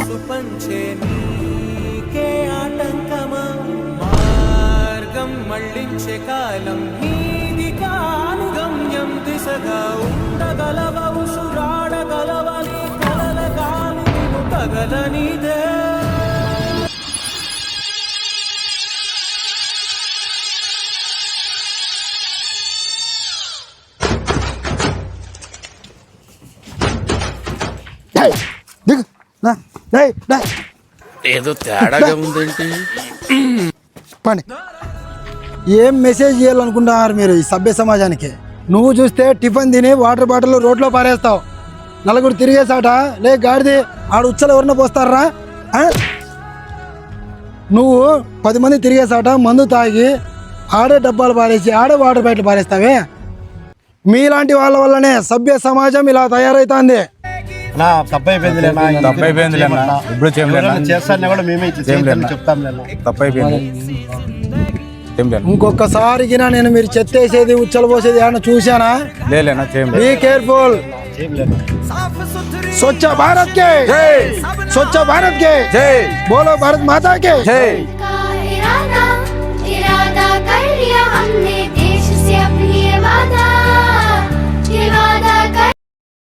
మనస్సు పంచే నీకే ఆటంకమా? మార్గం మళ్ళించే కాలం నీది కాను గమ్యం దిశగా ఉండగలవవు సురాడగలవని కలల కాను నిన్ను పగలనిదే. దిగు. నా, ఏదో తేడాగా ఉందేంటి? పండి ఏం మెసేజ్ చేయాలనుకుంటున్నారు మీరు ఈ సభ్య సమాజానికి? నువ్వు చూస్తే టిఫిన్ తిని వాటర్ బాటిల్ రోడ్లో పారేస్తావు. నలుగురు తిరిగేసాట లే గాడిది ఆడ ఉచ్చలు ఎవరిన పోస్తారా? నువ్వు పది మంది తిరిగేసాట మందు తాగి ఆడే డబ్బాలు పారేసి ఆడే వాటర్ బాటిల్ పారేస్తావే? మీలాంటి వాళ్ళ వల్లనే సభ్య సమాజం ఇలా తయారైతుంది. నా తప్పైపోయింది ఇప్పుడు చెప్తాం నేను మీరు చెత్తేసేది ఉచ్చలు పోసేది ఏమన్నా చూసానా లేనా బీ కేర్ఫుల్ స్వచ్ఛ భారత్ కే స్వచ్ఛ భారత్ కే బోలో భారత్ మాతా కే